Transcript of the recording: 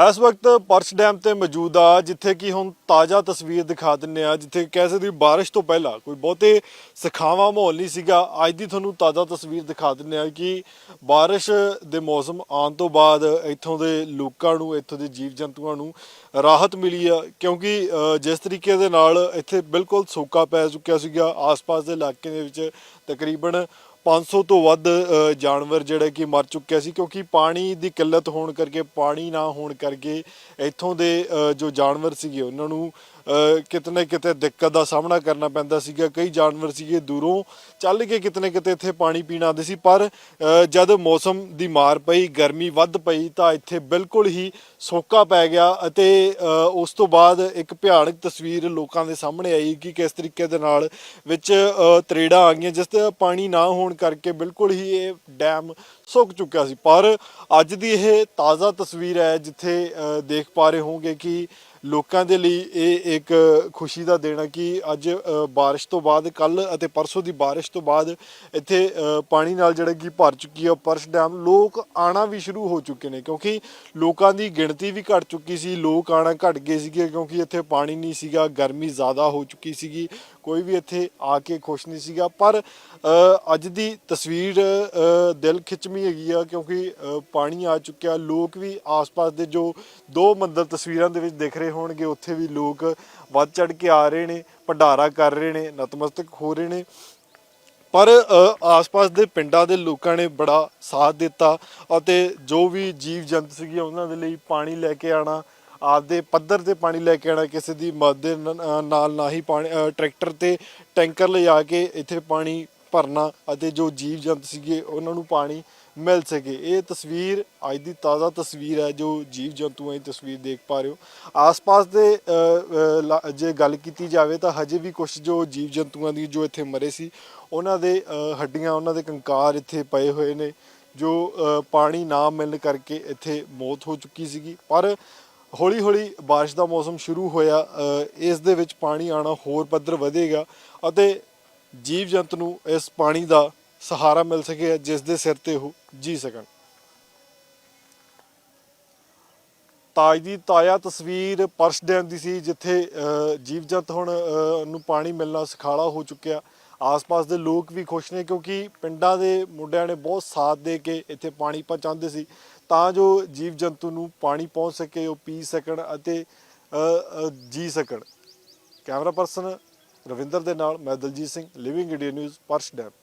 ਇਸ ਵਕਤ purse dam ਤੇ ਮੌਜੂਦ ਆ, ਜਿੱਥੇ ਕਿ ਹੁਣ ਤਾਜ਼ਾ ਤਸਵੀਰ ਦਿਖਾ ਦਿੰਨੇ ਆ, ਜਿੱਥੇ ਕਹਿ ਸਕਦੇ ਵੀ ਬਾਰਿਸ਼ ਤੋਂ ਪਹਿਲਾਂ ਕੋਈ ਬਹੁਤੇ ਸਖਾਵਾ ਮਾਹੌਲ ਨਹੀਂ ਸੀਗਾ। ਅੱਜ ਦੀ ਤੁਹਾਨੂੰ ਤਾਜ਼ਾ ਤਸਵੀਰ ਦਿਖਾ ਦਿੰਨੇ ਆ ਕਿ ਬਾਰਿਸ਼ ਦੇ ਮੌਸਮ ਆਉਣ ਤੋਂ ਬਾਅਦ ਇੱਥੋਂ ਦੇ ਲੋਕਾਂ ਨੂੰ, ਇੱਥੋਂ ਦੇ ਜੀਵ ਜੰਤੂਆਂ ਨੂੰ ਰਾਹਤ ਮਿਲੀ ਆ, ਕਿਉਂਕਿ ਜਿਸ ਤਰੀਕੇ ਦੇ ਨਾਲ ਇੱਥੇ ਬਿਲਕੁਲ ਸੋਕਾ ਪੈ ਚੁੱਕਿਆ ਸੀਗਾ। ਆਸ-ਪਾਸ ਦੇ ਇਲਾਕੇ ਦੇ ਵਿੱਚ ਤਕਰੀਬਨ 500 ਤੋਂ ਵੱਧ ਜਾਨਵਰ ਜਿਹੜੇ ਕਿ ਮਰ ਚੁੱਕਿਆ ਸੀ ਕਿਉਂਕਿ ਪਾਣੀ ਦੀ ਕਿੱਲਤ ਹੋਣ ਕਰਕੇ ਪਾਣੀ ਨਾ ਹੋਣ ਕਰਕੇ ਇੱਥੋਂ ਦੇ ਜੋ ਜਾਨਵਰ ਸੀਗੇ ਉਹਨਾਂ ਨੂੰ ਅ, ਕਿਤੇ ਨਾ ਕਿਤੇ ਦਿੱਕਤ ਦਾ ਸਾਹਮਣਾ ਕਰਨਾ ਪੈਂਦਾ ਸੀਗਾ। ਕਈ ਜਾਨਵਰ ਸੀਗੇ ਦੂਰੋਂ ਚੱਲ ਕੇ ਕਿਤੇ ਨਾ ਕਿਤੇ ਇੱਥੇ ਪਾਣੀ ਪੀਣ ਆਉਂਦੇ ਸੀ ਪਰ ਜਦ ਮੌਸਮ ਦੀ ਮਾਰ ਪਈ ਗਰਮੀ ਵੱਧ ਪਈ ਤਾਂ ਇੱਥੇ ਬਿਲਕੁਲ ਹੀ ਸੋਕਾ ਪੈ ਗਿਆ ਅਤੇ ਉਸ ਤੋਂ ਬਾਅਦ ਇੱਕ ਭਿਆਨਕ ਤਸਵੀਰ ਲੋਕਾਂ ਦੇ ਸਾਹਮਣੇ ਆਈ ਕਿ ਕਿਸ ਤਰੀਕੇ ਦੇ ਨਾਲ ਵਿੱਚ ਅ, ਤਰੇੜਾਂ ਆ ਗਈਆਂ ਜਿਸ ਤੇ ਪਾਣੀ ਨਾ ਹੋਣ ਕਰਕੇ ਬਿਲਕੁਲ ਹੀ ਇਹ ਡੈਮ ਸੁੱਕ ਚੁੱਕਿਆ ਸੀ। ਪਰ ਅੱਜ ਦੀ ਇਹ ਤਾਜ਼ਾ ਤਸਵੀਰ ਹੈ ਜਿੱਥੇ ਅ, ਦੇਖ ਪਾ ਰਹੇ ਹੋਗੇ ਕਿ ਲੋਕਾਂ ਦੇ ਲਈ ਇਹ ਇੱਕ ਖੁਸ਼ੀ ਦਾ ਦਿਨ ਹੈ ਕਿ ਅੱਜ ਅ, ਬਾਰਿਸ਼ ਤੋਂ ਬਾਅਦ ਕੱਲ ਅਤੇ ਪਰਸੋਂ ਦੀ ਬਾਰਿਸ਼ ਤੋਂ ਬਾਅਦ ਇੱਥੇ ਪਾਣੀ ਨਾਲ ਜਿਹੜਾ ਕਿ ਭਰ ਚੁੱਕੀ ਹੈ ਪਰਸ ਡੈਮ ਲੋਕ ਆਣਾ ਵੀ ਸ਼ੁਰੂ ਹੋ ਚੁੱਕੇ ਨੇ ਕਿਉਂਕਿ ਲੋਕਾਂ ਦੀ ਗਿਣਤੀ ਵੀ ਘਟ ਚੁੱਕੀ ਸੀ ਲੋਕ ਆਣਾ ਘਟ ਗਏ ਸੀਗੇ ਕਿਉਂਕਿ ਇੱਥੇ ਪਾਣੀ ਨਹੀਂ ਸੀਗਾ ਗਰਮੀ ਜ਼ਿਆਦਾ ਹੋ ਚੁੱਕੀ ਸੀਗੀ ਕੋਈ ਵੀ ਇੱਥੇ ਆ ਕੇ ਖੁਸ਼ ਨਹੀਂ ਸੀਗਾ। ਪਰ ਅੱਜ ਦੀ ਤਸਵੀਰ ਦਿਲ ਖਿੱਚਵੀਂ ਹੈਗੀ ਆ ਕਿਉਂਕਿ ਪਾਣੀ ਆ ਚੁੱਕਿਆ ਲੋਕ ਵੀ ਆਸ-ਪਾਸ ਦੇ ਜੋ ਦੋ ਮੰਦਰ ਤਸਵੀਰਾਂ ਦੇ ਵਿੱਚ ਦੇਖ ਰਹੇ ਹੋਣਗੇ, ਉੱਥੇ ਵੀ ਲੋਕ ਵੱਧ ਚੜ ਕੇ ਆ ਰਹੇ ਨੇ, ਭੰਡਾਰਾ ਕਰ ਰਹੇ ਨੇ, ਨਤਮਸਤਕ ਹੋ ਰਹੇ ਨੇ। ਪਰ ਆਸ-ਪਾਸ ਦੇ ਪਿੰਡਾਂ ਦੇ ਲੋਕਾਂ ਨੇ ਬੜਾ ਸਾਥ ਦਿੱਤਾ ਅਤੇ ਜੋ ਵੀ ਜੀਵ ਜੰਤ ਸੀਗੇ, ਉਹਨਾਂ ਦੇ ਲਈ ਪਾਣੀ ਲੈ ਕੇ ਆਣਾ, ਆਪਦੇ ਪੱਧਰ ਤੇ ਪਾਣੀ ਲੈ ਕੇ ਆਣਾ, ਕਿਸੇ ਦੀ ਮਦਦ ਦੇ ਨਾਲ ਨਾ ਹੀ ਪਾਣੀ ਟਰੈਕਟਰ ਤੇ ਟੈਂਕਰ ਲਿਜਾ ਕੇ ਇੱਥੇ ਪਾਣੀ ਭਰਨਾ ਅਤੇ ਜੋ ਜੀਵ ਜੰਤ ਸੀਗੇ, ਉਹਨਾਂ ਨੂੰ ਪਾਣੀ ਮਿਲ ਸਕੇ। ਇਹ ਤਸਵੀਰ ਅੱਜ ਦੀ ਤਾਜ਼ਾ ਤਸਵੀਰ ਹੈ, ਜੋ ਜੀਵ ਜੰਤੂਆਂ ਦੀ ਤਸਵੀਰ ਦੇਖ ਪਾ ਰਹੇ ਹੋ। ਆਸ-ਪਾਸ ਦੇ ਲਾ- ਜੇ ਗੱਲ ਕੀਤੀ ਜਾਵੇ ਤਾਂ ਹਜੇ ਵੀ ਕੁਝ ਜੋ ਜੀਵ ਜੰਤੂਆਂ ਦੀ ਜੋ ਇੱਥੇ ਮਰੇ ਸੀ, ਉਹਨਾਂ ਦੇ ਹੱਡੀਆਂ, ਉਹਨਾਂ ਦੇ ਕੰਕਾਰ ਇੱਥੇ ਪਏ ਹੋਏ ਨੇ, ਜੋ ਪਾਣੀ ਨਾ ਮਿਲਣ ਕਰਕੇ ਇੱਥੇ ਮੌਤ ਹੋ ਚੁੱਕੀ ਸੀਗੀ। ਪਰ ਹੌਲੀ ਹੌਲੀ ਬਾਰਿਸ਼ ਦਾ ਮੌਸਮ ਸ਼ੁਰੂ ਹੋਇਆ ਇਸ ਦੇ ਵਿੱਚ ਪਾਣੀ ਆਣਾ ਹੋਰ ਪੱਧਰ ਵਧੇਗਾ ਅਤੇ ਜੀਵ ਜੰਤ ਨੂੰ ਇਸ ਪਾਣੀ ਦਾ ਸਹਾਰਾ ਮਿਲ ਸਕੇ ਜਿਸ ਦੇ ਸਿਰ ਤੇ ਉਹ ਜੀ ਸਕਣ। ਤਾਜ ਦੀ ਤਾਜ਼ਾ ਤਸਵੀਰ ਪਰਸ ਡੈਮ ਦੀ ਸੀ, ਜਿੱਥੇ ਜੀਵ ਜੰਤ ਹੁਣ ਨੂੰ ਪਾਣੀ ਮਿਲਣਾ ਸਖਾਲਾ ਹੋ ਚੁੱਕਿਆ। ਆਸ-ਪਾਸ ਦੇ ਲੋਕ ਵੀ ਖੁਸ਼ ਨੇ ਕਿਉਂਕਿ ਪਿੰਡਾਂ ਦੇ ਮੁੰਡਿਆਂ ਨੇ ਬਹੁਤ ਸਾਥ ਦੇ ਕੇ ਇੱਥੇ ਪਾਣੀ ਪਹੁੰਚਾਉਂਦੇ ਸੀ। ਤਾਂ ਜੋ ਜੀਵ ਜੰਤੂ ਨੂੰ ਪਾਣੀ ਪਹੁੰਚ ਸਕੇ, ਉਹ ਪੀ ਸਕਣ ਅਤੇ ਜੀ ਸਕਣ। ਕੈਮਰਾ ਪਰਸਨ ਰਵਿੰਦਰ ਦੇ ਨਾਲ ਮੈਂ Daljit Singh living India news purse dam.